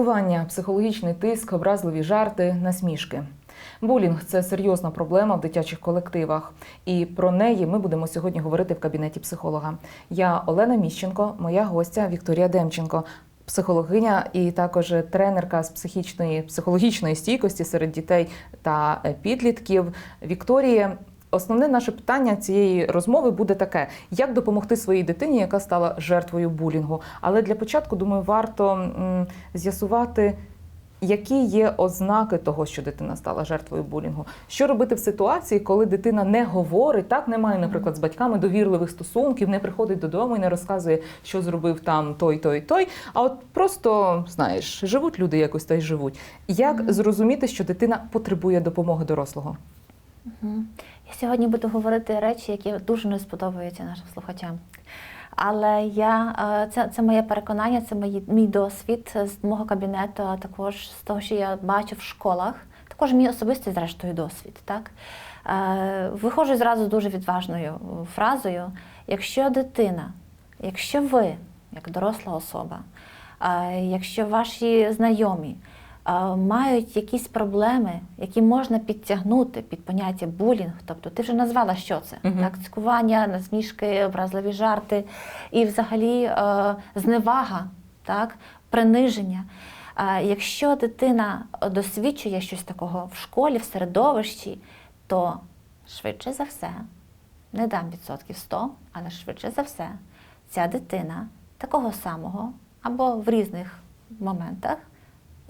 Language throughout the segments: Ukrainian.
Цькування, психологічний тиск, образливі жарти, насмішки. Булінг це серйозна проблема в дитячих колективах, і про неї ми будемо сьогодні говорити в кабінеті психолога. Я Олена Міщенко, моя гостя Вікторія Демченко, психологиня і також тренерка з психічної психологічної стійкості серед дітей та підлітків. Вікторія. Основне наше питання цієї розмови буде таке: як допомогти своїй дитині, яка стала жертвою булінгу. Але для початку, думаю, варто з'ясувати, які є ознаки того, що дитина стала жертвою булінгу. Що робити в ситуації, коли дитина не говорить, так немає, наприклад, з батьками довірливих стосунків, не приходить додому і не розказує, що зробив там той, той, той. А от просто знаєш, живуть люди якось та й живуть. Як зрозуміти, що дитина потребує допомоги дорослого? Я сьогодні буду говорити речі, які дуже не сподобаються нашим слухачам. Але я, е, це, це моє переконання, це мої, мій досвід з мого кабінету, а також з того, що я бачу в школах, також мій особистий, зрештою, досвід. Так? Е, Виходжу зразу дуже відважною фразою: якщо дитина, якщо ви, як доросла особа, е, якщо ваші знайомі, мають якісь проблеми, які можна підтягнути під поняття булінг, тобто ти вже назвала, що це Мгм. так, цькування, насмішки, образливі жарти і взагалі е, зневага, так, приниження. Якщо дитина досвідчує щось такого в школі, в середовищі, то швидше за все, не дам відсотків 100, але швидше за все, ця дитина такого самого або в різних моментах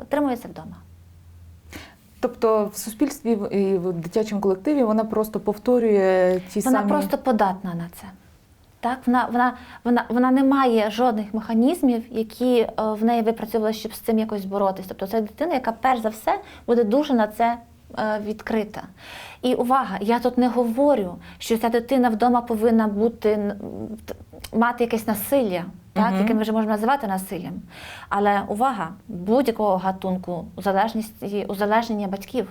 отримується вдома. Тобто в суспільстві і в дитячому колективі вона просто повторює ті Вона самі просто податна на це. Так, вона, вона, вона, вона не має жодних механізмів, які е, в неї випрацьовували, щоб з цим якось боротися. Тобто це дитина, яка перш за все буде дуже на це відкрита. І увага, я тут не говорю, що ця дитина вдома повинна бути мати якесь насилля, так, яке ми вже можемо називати насиллям. Але увага, будь-якого гатунку залежності, узалежнення батьків.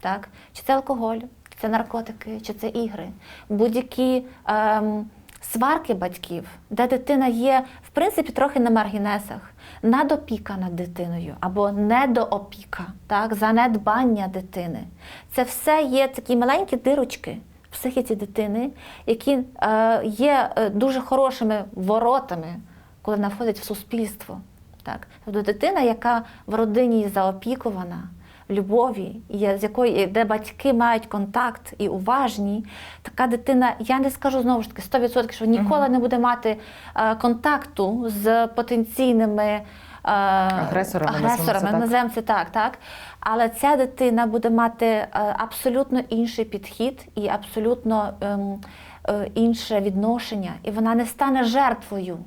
Так? Чи це алкоголь, чи це наркотики, чи це ігри, будь-які ем, сварки батьків, де дитина є, в принципі, трохи на маргінесах, надопіка над дитиною або недоопіка, так? занедбання дитини. Це все є такі маленькі дирочки в психіці дитини, які е, є е, дуже хорошими воротами, коли вона входить в суспільство. Так? Тобто дитина, яка в родині заопікувана, любові, з якої, де батьки мають контакт і уважні, така дитина, я не скажу знову ж таки 100%, що ніколи не буде мати е, контакту з потенційними. е, Агресорами, агресорами так. називаємо це так, так. Але ця дитина буде мати е, абсолютно інший підхід і абсолютно ем, інше відношення, і вона не стане жертвою.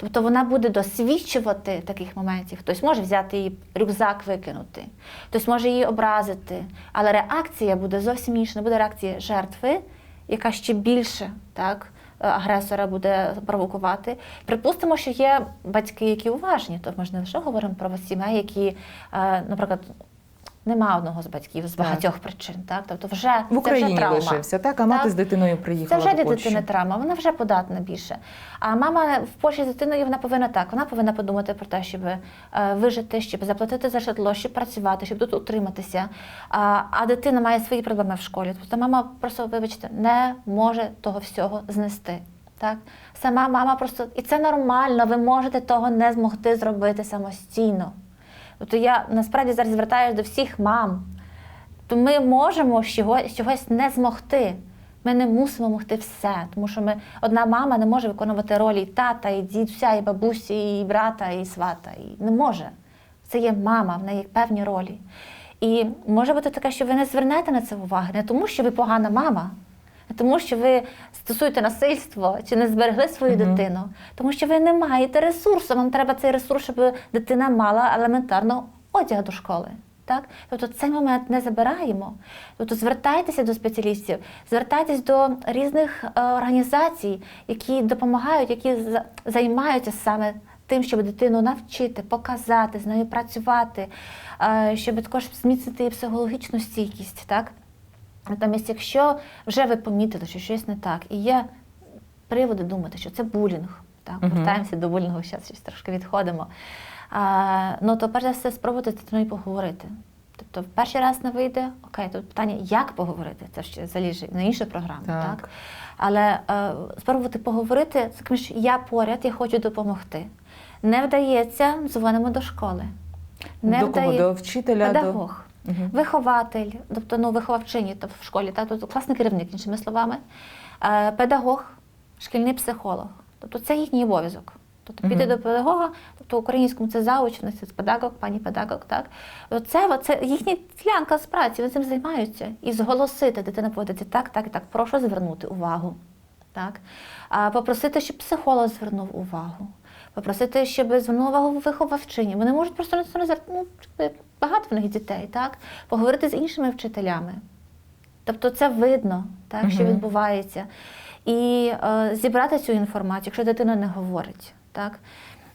Тобто вона буде досвідчувати таких моментів. Хтось може взяти її рюкзак викинути, хтось може її образити, але реакція буде зовсім інша. Не буде реакції жертви, яка ще більше так, агресора буде провокувати. Припустимо, що є батьки, які уважні, то ми ж не лише говоримо про сімей, які, е, наприклад, нема одного з батьків з Так. багатьох причин. Так? Тобто вже в це вже Україні травма. лишився, так а мати Так. з дитиною приїхала. Це вже до для дитини травма, вона вже податна більше. А мама в Польщі з дитиною вона повинна так, вона повинна подумати про те, щоб е, вижити, щоб заплатити за житло, щоб працювати, щоб тут утриматися. А, а дитина має свої проблеми в школі. Тобто мама просто, вибачте, не може того всього знести. Так? Сама мама просто, і це нормально, ви можете того не змогти зробити самостійно. Тобто я насправді зараз звертаюся до всіх мам. То ми можемо чогось, не змогти. Ми не мусимо могти все, тому що ми одна мама не може виконувати ролі і тата, і дідуся, і бабусі, і брата, і свата. І не може. Це є мама, в неї певні ролі. І може бути таке, що ви не звернете на це уваги, не тому, що ви погана мама, тому, що ви стосуєте насильство чи не зберегли свою Мгм. дитину, тому що ви не маєте ресурсу. Вам треба цей ресурс, щоб дитина мала елементарно одяг до школи. Так? Тобто цей момент не забираємо. Тобто звертайтеся до спеціалістів, звертайтесь до різних е, організацій, які допомагають, які займаються саме тим, щоб дитину навчити, показати, з нею працювати, е, щоб також зміцнити її психологічну стійкість. Так? Натомість, якщо вже ви помітили, що щось не так, і є приводи думати, що це булінг, так, повертаємося до булінгу, зараз щось трошки відходимо. А, ну то перш за все спробувати з дитиною поговорити. Тобто, в перший раз не вийде, окей, тут питання, як поговорити, це ще залежить на іншу програму, Так. так? Але е, спробувати поговорити, це я поряд, я хочу допомогти. Не вдається, дзвонимо до школи. Не до кого? вдає- До вчителя? педагог, До... Мгм. вихователь, тобто ну, виховавчині то в школі, так, тобто класний керівник, іншими словами, е, педагог, шкільний психолог. Тобто це їхній обов'язок. Тобто піти Мгм. до педагога, тобто українському це зауч, це педагог, пані педагог, так? Це, це їхня ділянка з праці, вони цим займаються. І зголосити, дитина поводиться так, так і так, прошу звернути увагу. Так? А попросити, щоб психолог звернув увагу. Попросити, щоб звернув увагу виховавчині. Вони можуть просто на це ну, багато в них дітей, так? Поговорити з іншими вчителями. Тобто це видно, так, що відбувається. І е, зібрати цю інформацію, якщо дитина не говорить. Так?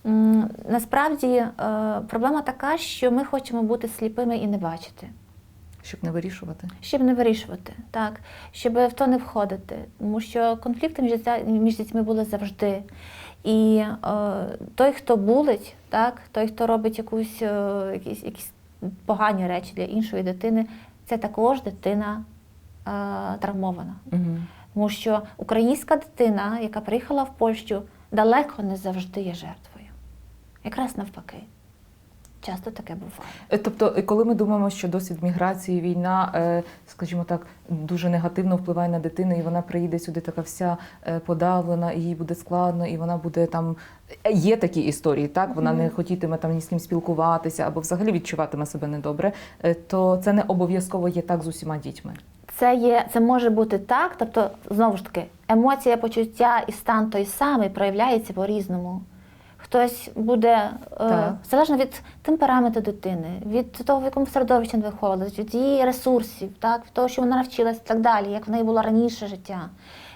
М, Насправді е, проблема така, що ми хочемо бути сліпими і не бачити, Щоб не вирішувати. щоб не вирішувати, так? щоб в то не входити. Тому що конфлікти між дітьми були завжди. І е, той, хто булить, так? той, хто робить якусь, е, якісь, якісь погані речі для іншої дитини, це також дитина е, травмована. Угу. Тому що українська дитина, яка приїхала в Польщу, далеко не завжди є жертвою. Якраз навпаки. Часто таке буває. Е, Тобто, е, коли ми думаємо, що досвід міграції, війна, е, скажімо так, дуже негативно впливає на дитину, і вона приїде сюди така вся подавлена, і їй буде складно, і вона буде там. Є такі історії, так вона не хотітиме там ні з ким спілкуватися або взагалі відчуватиме себе недобре, то це не обов'язково є так з усіма дітьми. Це є, це може бути так, тобто, знову ж таки, емоція, почуття і стан той самий проявляється по-різному. Хтось буде е, залежно від темпераменту дитини, від того, в якому середовищі він виховувалась, від її ресурсів, так, від того, що вона навчилась і так далі, як в неї було раніше життя.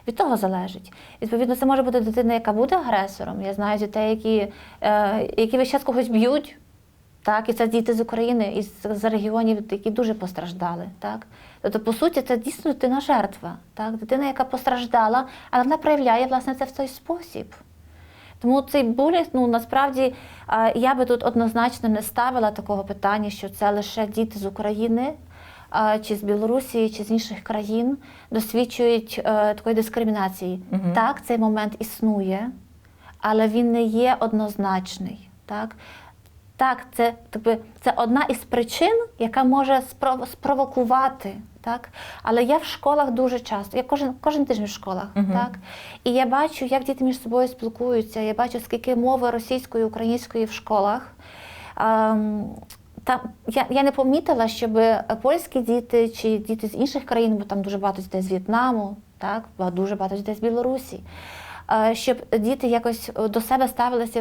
Від того залежить. Відповідно, це може бути дитина, яка буде агресором. Я знаю дітей, які, е, які весь час когось б'ють, так, і це діти з України, із з регіонів, які дуже постраждали. Так? Тобто, по суті, це дійсно дитина жертва. Так? Дитина, яка постраждала, але вона проявляє власне це в той спосіб. Тому цей булінг, ну насправді я би тут однозначно не ставила такого питання, що це лише діти з України. Чи з Білорусі, чи з інших країн досвідчують е, такої дискримінації. Мгм. Так, цей момент існує, але він не є однозначний. Так, так це, тобі, це одна із причин, яка може спро- спровокувати. Так? Але я в школах дуже часто, я кожен, кожен тиждень в школах. Мгм. Так? І я бачу, як діти між собою спілкуються, я бачу, скільки мови російської, української в школах. Ем, там, я, я не помітила, щоб польські діти чи діти з інших країн, бо там дуже багато дітей з В'єтнаму, так, дуже багато дітей з Білорусі, е, щоб діти якось до себе ставилися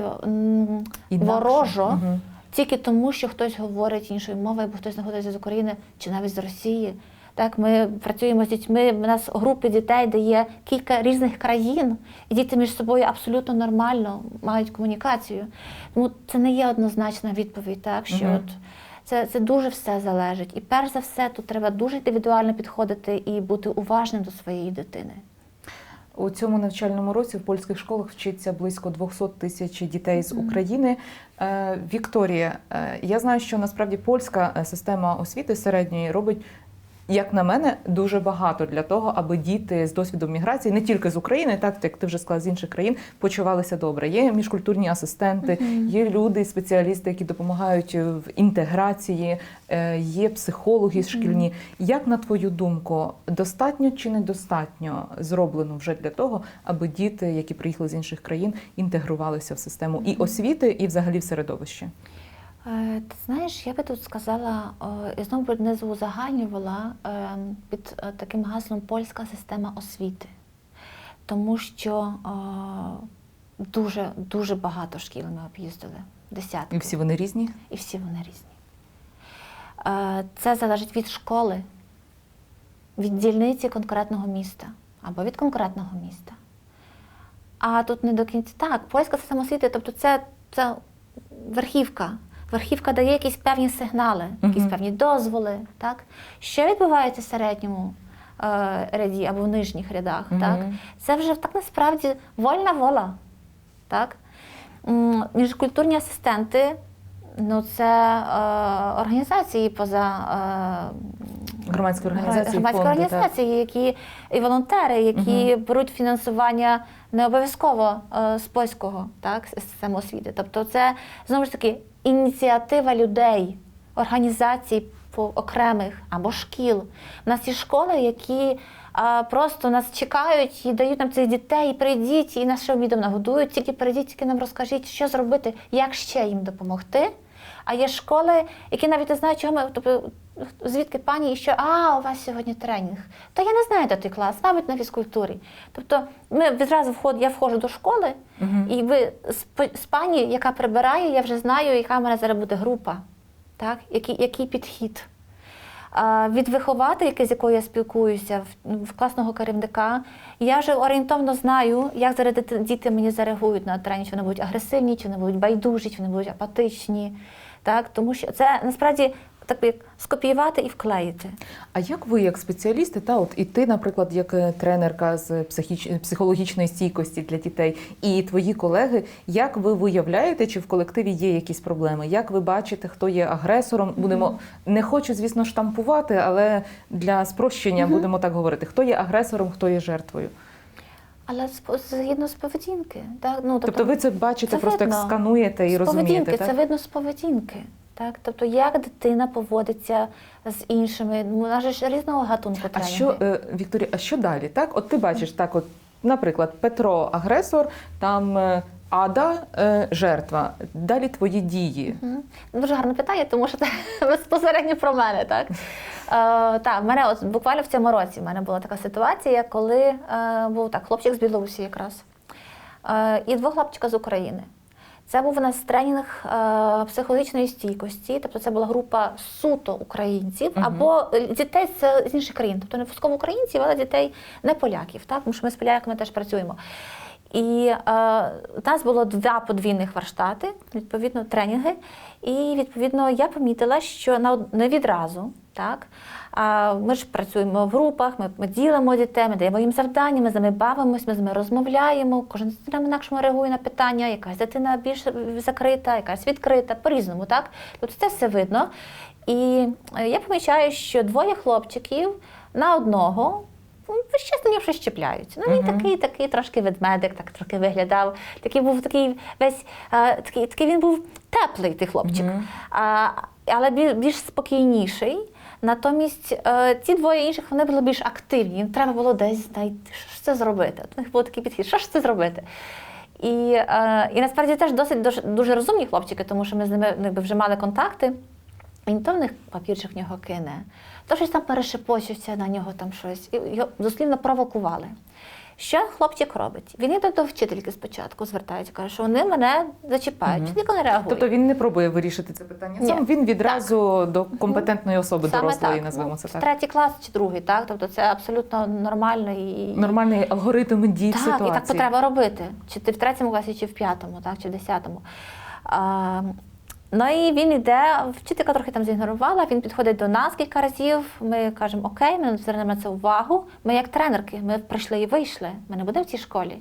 Інакше. ворожо. Мгм. Тільки тому, що хтось говорить іншою мовою, або хтось знаходиться з України чи навіть з Росії. Так, ми працюємо з дітьми. У нас групи дітей, де є кілька різних країн, і діти між собою абсолютно нормально мають комунікацію. Тому це не є однозначна відповідь, так що Мгм. от це, це дуже все залежить. І перш за все, тут треба дуже індивідуально підходити і бути уважним до своєї дитини. У цьому навчальному році в польських школах вчиться близько 200 тисяч дітей з України. Е, Вікторія, е, я знаю, що насправді польська е, система освіти середньої робить. Як на мене, дуже багато для того, аби діти з досвідом міграції, не тільки з України, так як ти вже сказала, з інших країн, почувалися добре. Є міжкультурні асистенти, є люди, спеціалісти, які допомагають в інтеграції, е, є психологи шкільні. Як на твою думку, достатньо чи недостатньо зроблено вже для того, аби діти, які приїхали з інших країн, інтегрувалися в систему і освіти, і взагалі в середовище? Е, Ти знаєш, я би тут сказала, і знову б не узагальнювала е, під е, таким гаслом польська система освіти, тому що дуже дуже багато шкіл ми об'їздили, десятки, І всі вони різні? і всі вони різні. Це залежить від школи, від дільниці конкретного міста або від конкретного міста. А тут не до кінця. Так, польська система освіти, тобто це, це верхівка. Верхівка дає якісь певні сигнали, якісь певні дозволи. Так? Що відбувається в середньому е, ряді або в нижніх рядах? Так? Це вже так насправді вольна воля. Так? Міжкультурні асистенти Ну, це е, організації поза е, Громадські організації, громадські фонди, організації, які і волонтери, які беруть фінансування не обов'язково е, з польського так, з системи освіти. Тобто, це знову ж таки ініціатива людей, організацій окремих або шкіл. У нас є школи, які просто нас чекають і дають нам цих дітей, і прийдіть, і нас ще обідом нагодують, тільки прийдіть, тільки нам розкажіть, що зробити, як ще їм допомогти. А є школи, які навіть не знають, чого ми, тобто, звідки пані, і що, а, у вас сьогодні тренінг. Та я не знаю, де той клас, мабуть, на фізкультурі. Тобто, ми відразу вход, я входжу до школи, і ви з, з пані, яка прибирає, я вже знаю, яка в мене зараз буде група, так? який, який підхід. Від виховательки, з якою я спілкуюся, в, в класного керівника, я вже орієнтовно знаю, як зараз діти мені зареагують на тренінг, чи вони будуть агресивні, чи вони будуть байдужі, чи вони будуть апатичні. Так? Тому що це насправді так як скопіювати і вклеїти. А як ви, як спеціалісти, та от і ти, наприклад, як е, тренерка з психіч... психологічної стійкості для дітей, і твої колеги, як ви виявляєте, чи в колективі є якісь проблеми? Як ви бачите, хто є агресором? Будемо не хочу, звісно, штампувати, але для спрощення будемо так говорити: хто є агресором, хто є жертвою. Але згідно з поведінки. Так? Ну, Тобто ви це бачите, це просто видно. як скануєте і з розумієте. поведінки, Так? це видно з поведінки. Так? Тобто, як дитина поводиться з іншими, ну, вона ж різного гатунку А що, е, Вікторія, а що далі? Так, от ти бачиш, так, от, наприклад, Петро агресор, там е, Ада е, жертва. Далі твої дії. Мгм. Дуже гарне питання, тому що це безпосередньо про мене. Так, так в мене от буквально в цьому році в мене була така ситуація, коли е, був так, хлопчик з Білорусі якраз е, і два хлопчика з України. Це був у нас тренінг е, психологічної стійкості, тобто це була група суто українців Мгм. або е, дітей з, з інших країн, тобто не військово українців, але дітей не поляків, так? тому що ми з поляками теж працюємо. І е, у нас було два подвійних варштати, відповідно, тренінги. І відповідно я помітила, що на не відразу, так. А ми ж працюємо в групах, ми, ми ділимо дітей, ми даємо їм завдання, ми з ними бавимось, ми з ними розмовляємо. Кожен дитина інакшому реагує на питання, якась дитина більш закрита, якась відкрита, по-різному, так? Тобто це все видно. І е, я помічаю, що двоє хлопчиків на одного весь час на нього щось чіпляються. Ну, він Мгм. такий, такий трошки ведмедик, так трохи виглядав. Такий був такий весь е, такий, такий він був теплий, той хлопчик, Мгм. а, але більш, більш спокійніший. Натомість е, ті двоє інших вони були більш активні. Їм треба було десь знайти, що ж це зробити. От у них був такий підхід, що ж це зробити. І, е, і насправді теж досить дуже, дуже розумні хлопчики, тому що ми з ними якби, вже мали контакти. Він то в них папірчик в нього кине, то щось там перешепочуться на нього там щось. І його дослівно провокували. Що хлопчик робить? Він йде до вчительки спочатку, звертається, каже, що вони мене зачіпають, Мгм. вчителька не реагує. Тобто він не пробує вирішити це питання Ні. він відразу до компетентної особи Саме дорослої, так. назвемо Ну, це так. Третій клас чи другий, так? Тобто це абсолютно нормально і Нормальний алгоритм дій так, ситуації. і так потреба робити. Чи ти в третьому класі, чи в п'ятому, так, чи в десятому. А, ну і він йде, вчителька трохи там зігнорувала, він підходить до нас кілька разів. Ми кажемо, окей, ми звернемо на це увагу. Ми як тренерки, ми прийшли і вийшли. Ми не будемо в цій школі.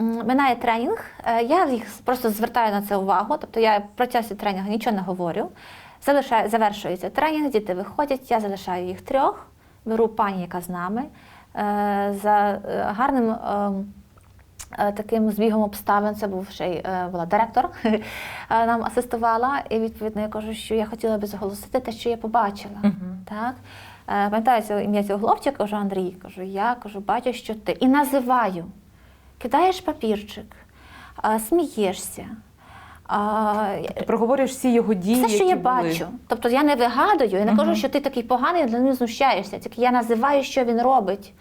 М, Минає тренінг, е, я їх просто звертаю на це увагу, тобто я в процесі тренінгу нічого не говорю. Залишаю, завершується тренінг, діти виходять, я залишаю їх трьох, беру пані, яка з нами. Е, За е, гарним ем, таким збігом обставин, це був ще й е, була директор, е, нам асистувала, і відповідно я кажу, що я хотіла би заголосити те, що я побачила. Мгм. Так? Е, Пам'ятаю ім'я цього хлопчика, кажу Андрій, кажу, я кажу, бачу, що ти. І називаю. Кидаєш папірчик, смієшся. А, Ти проговорюєш всі його дії, все, що які я були. бачу. Тобто я не вигадую, я не Мгм. кажу, що ти такий поганий, для ним знущаєшся. Тільки я називаю, що він робить.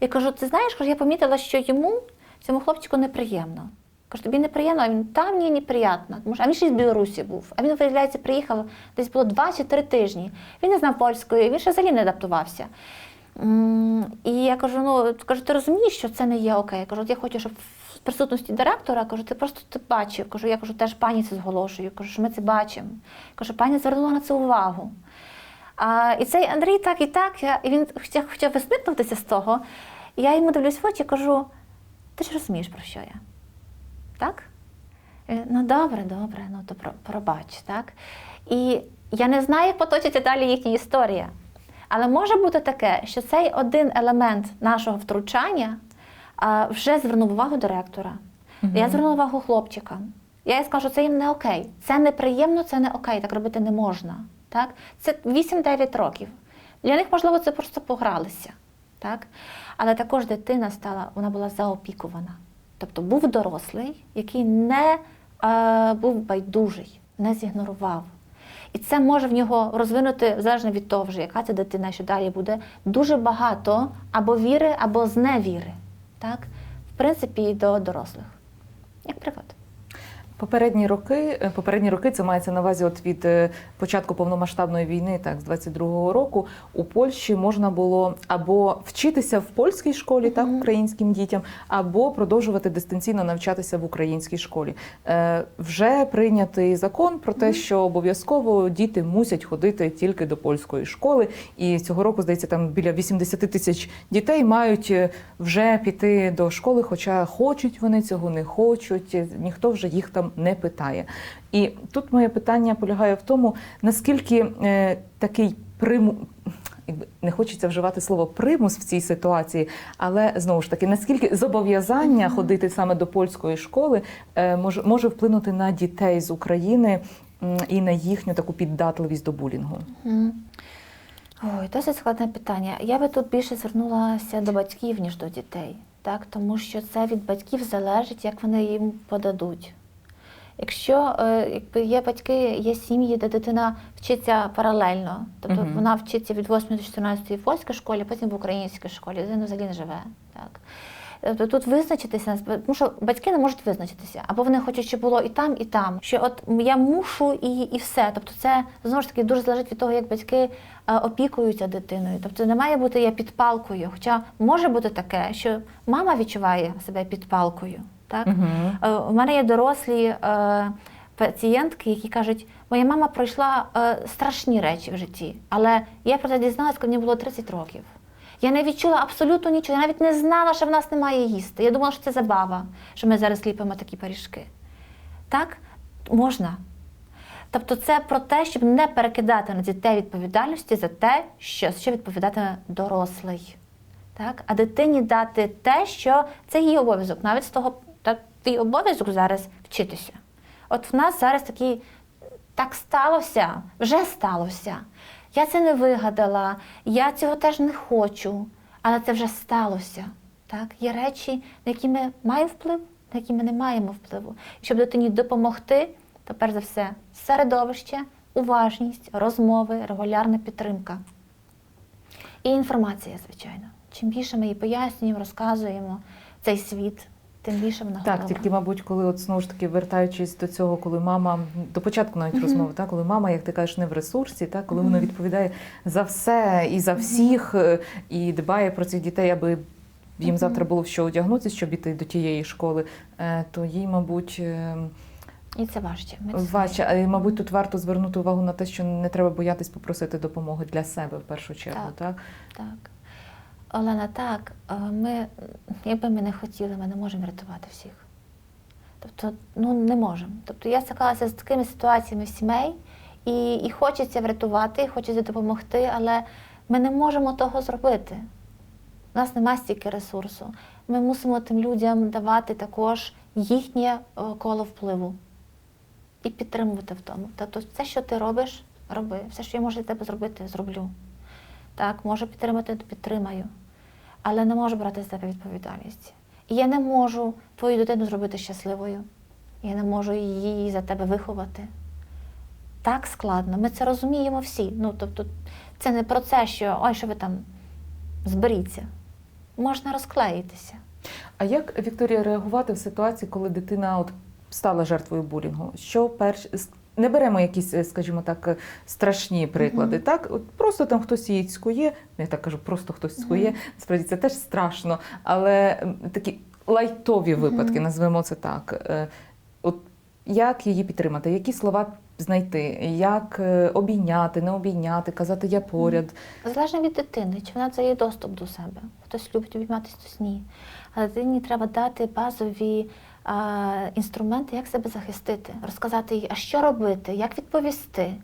І кажу, ти знаєш, я помітила, що йому, цьому хлопчику, неприємно. Кажу, тобі неприємно, а він там мені неприємно. Тому що а він ще із Білорусі був. А він, виявляється, приїхав десь було два чи три тижні. Він не знав польської, він ще взагалі не адаптувався. І я кажу: ну кажу, ти розумієш, що це не є окей. Я кажу, я хочу, щоб в присутності директора, кажу, ти просто це бачив. Кажу, я кажу, теж пані це зголошую. Кажу, що ми це бачимо. Кажу, пані звернула на це увагу. А, і цей Андрій так і так, я, і він хотів, висмикнутися з того. І я йому дивлюсь в очі кажу: ти ж розумієш, про що я? Так? Е, Ну добре, добре, ну то пробач, так? І я не знаю, як поточиться далі їхня історія. Але може бути таке, що цей один елемент нашого втручання а, вже звернув увагу директора. Я звернула увагу хлопчика. Я їй скажу, це їм не окей. Це неприємно, це не окей, так робити не можна. Так? Це 8-9 років. Для них, можливо, це просто погралися. Так? Але також дитина стала, вона була заопікувана. Тобто був дорослий, який не е, був байдужий, не зігнорував. І це може в нього розвинути, залежно від того, вже, яка це дитина, що далі буде, дуже багато або віри, або зневіри. Так? В принципі, до дорослих. Як приклад. Попередні роки, е, попередні роки це мається на увазі от від е, початку повномасштабної війни, так з 22-го року, у Польщі можна було або вчитися в польській школі, так українським дітям, або продовжувати дистанційно навчатися в українській школі. Е, вже прийнятий закон про те, що обов'язково діти мусять ходити тільки до польської школи. І цього року, здається, там біля 80 тисяч дітей мають е, вже піти до школи, хоча хочуть вони цього не хочуть. Ніхто вже їх там не питає. І тут моє питання полягає в тому, наскільки е, такий приму. Не хочеться вживати слово примус в цій ситуації, але знову ж таки, наскільки зобов'язання ходити саме до польської школи е, може, може вплинути на дітей з України і на їхню таку піддатливість до булінгу? Ой, досить складне питання. Я би тут більше звернулася до батьків, ніж до дітей, так? тому що це від батьків залежить, як вони їм подадуть. Якщо е, якби є батьки, є сім'ї, де дитина вчиться паралельно, тобто Мгм. вона вчиться від 8 до 14 в польській школі, потім в українській школі, дитина взагалі не живе. Так. Тобто тут визначитися, тому що батьки не можуть визначитися, або вони хочуть, щоб було і там, і там. Що от я мушу і, і все. Тобто, це знову ж таки дуже залежить від того, як батьки е, опікуються дитиною. Тобто не має бути я під палкою. Хоча може бути таке, що мама відчуває себе під палкою. Так? Угу. У мене є дорослі е, пацієнтки, які кажуть, моя мама пройшла е, страшні речі в житті, але я про це дізналась, коли мені було 30 років. Я не відчула абсолютно нічого, я навіть не знала, що в нас немає їсти. Я думала, що це забава, що ми зараз ліпимо такі пиріжки. Так, можна. Тобто це про те, щоб не перекидати на дітей відповідальності за те, що, що відповідатиме дорослий. Так? А дитині дати те, що це її обов'язок, навіть з того, твій обов'язок зараз вчитися. От в нас зараз такий так сталося, вже сталося. Я це не вигадала, я цього теж не хочу, але це вже сталося. Так? Є речі, на які ми маємо вплив, на які ми не маємо впливу. І щоб дитині допомогти, то перш за все середовище, уважність, розмови, регулярна підтримка. І інформація, звичайно. Чим більше ми їй пояснюємо, розказуємо цей світ, тим більше вона Так, тільки, мабуть, коли от знову ж таки вертаючись до цього, коли мама до початку навіть розмови, так, коли мама, як ти кажеш, не в ресурсі, так, коли вона відповідає за все і за всіх, е, і дбає про цих дітей, аби їм завтра було в що одягнутися, щоб іти до тієї школи, е, то їй, мабуть. е, І це важче. Важче, мабуть, тут варто звернути увагу на те, що не треба боятись попросити допомоги для себе в першу чергу. Так, Так. Олена, так, е, ми, якби ми не хотіли, ми не можемо рятувати всіх. Тобто, ну не можемо. Тобто я стикалася з такими ситуаціями сімей, і, і хочеться врятувати, і хочеться допомогти, але ми не можемо того зробити. У нас немає стільки ресурсу. Ми мусимо тим людям давати також їхнє е, коло впливу і підтримувати в тому. Тобто, все, що ти робиш, роби. Все, що я можу для тебе зробити, зроблю. Так, можу підтримати, то підтримаю. Але не можу брати з тебе відповідальність. І я не можу твою дитину зробити щасливою. Я не можу її за тебе виховати. Так складно. Ми це розуміємо всі. Ну, тобто, це не про це, що ой, що ви там зберіться. Можна розклеїтися. А як Вікторія реагувати в ситуації, коли дитина от стала жертвою булінгу? Що перш не беремо якісь, е, скажімо так, е, страшні приклади. Мгм. Так, от просто там хтось її цькує. Я так кажу, просто хтось цькує. Мгм. Справді це теж страшно, але такі лайтові Мгм. випадки, назвемо це так. Е, От як її підтримати? Які слова знайти? Як обійняти, не обійняти, казати я поряд? Залежно від дитини, чи вона це є доступ до себе. Хтось любить обійматися, хтось ні. Але дитині треба дати базові інструменти, як себе захистити, розказати їй, а що робити, як відповісти.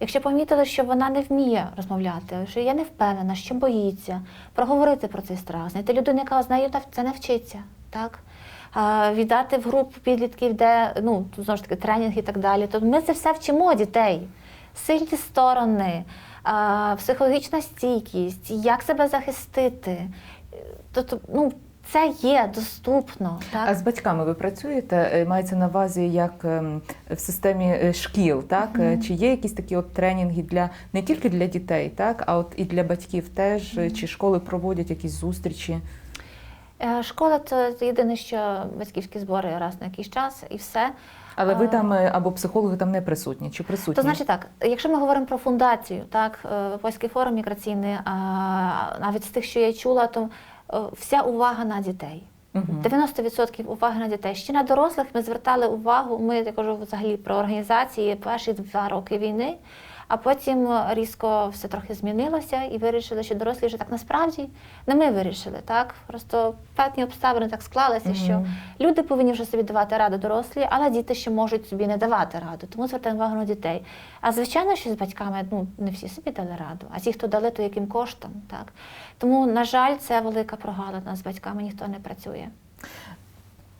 Якщо помітили, що вона не вміє розмовляти, що я не впевнена, що боїться, проговорити про цей страх, знайти людину, яка з нею нав- це навчиться. Так? Віддати в групу підлітків, де ну знову ж таки тренінг і так далі. Тобто ми це все вчимо дітей. Сильні сторони, психологічна стійкість, як себе захистити. Тобто, ну, це є доступно. Так? А з батьками ви працюєте? Е, Мається на увазі як ем, в системі е, шкіл, так? Е, Чи є якісь такі от тренінги для не тільки для дітей, так, а от і для батьків теж? Е, Чи школи проводять якісь зустрічі? Школа це єдине, що батьківські збори раз на якийсь час і все. Але ви там або психологи там не присутні, чи присутні? То значить так, якщо ми говоримо про фундацію, так, польський форум міграційний, а навіть з тих, що я чула, то вся увага на дітей. Мгм. 90% уваги на дітей. Ще на дорослих ми звертали увагу. Ми я кажу взагалі про організації перші два роки війни. А потім е, різко все трохи змінилося і вирішили, що дорослі вже так насправді не ми вирішили. Так просто певні обставини так склалися, що люди повинні вже собі давати раду дорослі, але діти ще можуть собі не давати раду. Тому звертаємо увагу на дітей. А звичайно, що з батьками ну не всі собі дали раду, а ті, хто дали, то яким коштом. Так тому, на жаль, це велика прогалина з батьками. Ніхто не працює.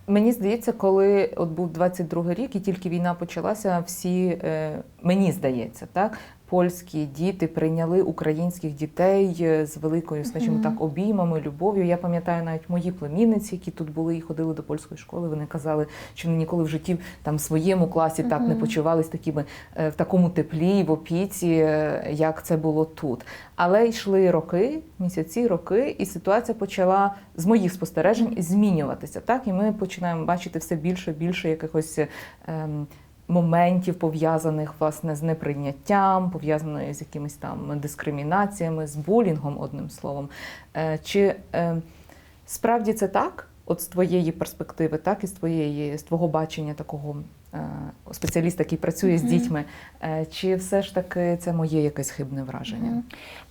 Мені здається, коли от був 22 рік і тільки війна почалася, всі е, мені здається, так польські діти прийняли українських дітей е, з великою, скажімо так, обіймами, любов'ю. Я пам'ятаю навіть мої племінниці, які тут були і ходили до польської школи. Вони казали, що вони ніколи в житті там в своєму класі так не почувались такими е, в такому теплі, в опіці, е, як це було тут. Але йшли роки, місяці, роки, і ситуація почала з моїх спостережень змінюватися. Так, і ми починаємо бачити все більше більше якихось ем, моментів, пов'язаних власне з неприйняттям, пов'язаної з якимись там дискримінаціями, з булінгом, одним словом. Е, чи е, справді це так? От з твоєї перспективи, так і з твоєї з твого бачення такого е, спеціаліста, який працює з дітьми, е, чи все ж таки це моє якесь хибне враження?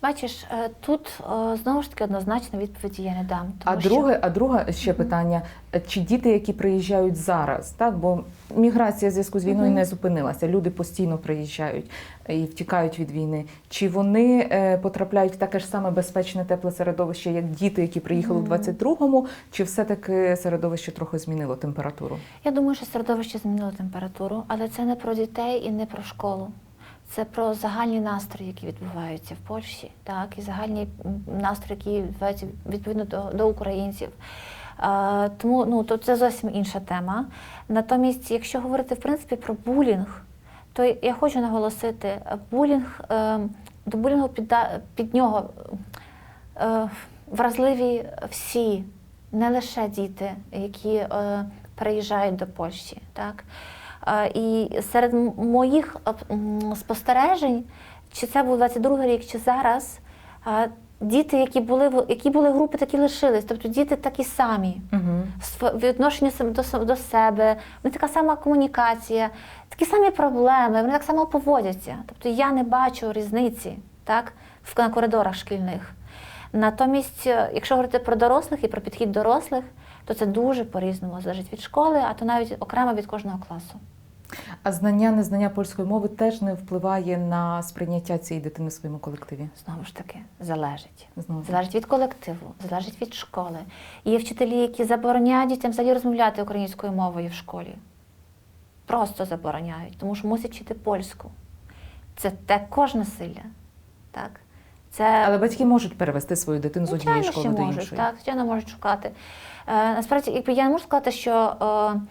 Бачиш, е, тут знову ж таки однозначно відповіді я не дам. А що- друге, а друге ще питання: чи діти, які приїжджають зараз, так? Бо міграція в зв'язку з війною не зупинилася. Люди постійно приїжджають і втікають від війни. Чи вони е, потрапляють в таке ж саме безпечне тепле середовище, як діти, які приїхали Мгм. в 22-му, чи все-таки середовище трохи змінило температуру? Я думаю, що середовище змінило температуру, але це не про дітей і не про школу. Це про загальні настрої, які відбуваються в Польщі, так, і загальні настрої, які відбуваються відповідно до, до українців. Е, тому ну, то це зовсім інша тема. Натомість, якщо говорити в принципі про булінг, то я хочу наголосити, булінг е, до булінгу підда, під нього е, вразливі всі, не лише діти, які е, приїжджають до Польщі. Так? І серед моїх спостережень, чи це був 22 рік, чи зараз, діти, які були, які були групи, такі лишились. Тобто діти такі самі Угу. відношення до, до себе, вони така сама комунікація, такі самі проблеми, вони так само поводяться. Тобто я не бачу різниці так, в, на коридорах шкільних. Натомість, е, якщо говорити про дорослих і про підхід дорослих, то це дуже по-різному залежить від школи, а то навіть окремо від кожного класу. А знання, незнання польської мови теж не впливає на сприйняття цієї дитини в своєму колективі. Знову ж таки, залежить. Знову. Залежить від колективу, залежить від школи. Є вчителі, які забороняють дітям взагалі розмовляти українською мовою в школі. Просто забороняють, тому що мусять вчити польську. Це також насилля. Так? Це Але батьки можуть перевести свою дитину з однієї школи до можуть, іншої. так, звичайно, можуть шукати. Е, насправді, я не можу сказати, що е,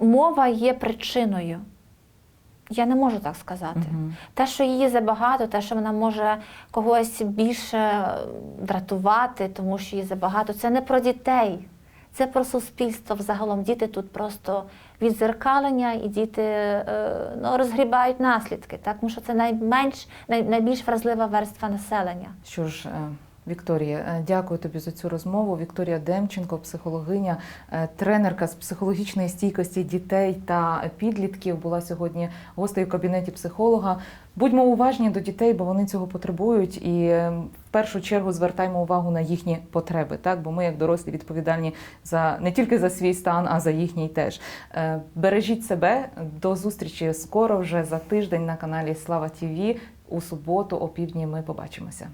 мова є причиною. Я не можу так сказати. Мгм. Те, що її забагато, те, що вона може когось більше дратувати, тому що її забагато, це не про дітей, це про суспільство взагалом. Діти тут просто відзеркалення, і діти е, ну, розгрібають наслідки, так? тому що це найменш, най, найбільш вразлива верства населення. Що ж, е, Вікторія, е, дякую тобі за цю розмову. Вікторія Демченко, психологиня, е, тренерка з психологічної стійкості дітей та підлітків, була сьогодні гостею в кабінеті психолога. Будьмо уважні до дітей, бо вони цього потребують, і е, в першу чергу звертаймо увагу на їхні потреби, так бо ми, як дорослі, відповідальні за не тільки за свій стан, а за їхній теж. Бережіть себе. До зустрічі скоро, вже за тиждень на каналі Слава ТІВІ. У суботу о півдні ми побачимося.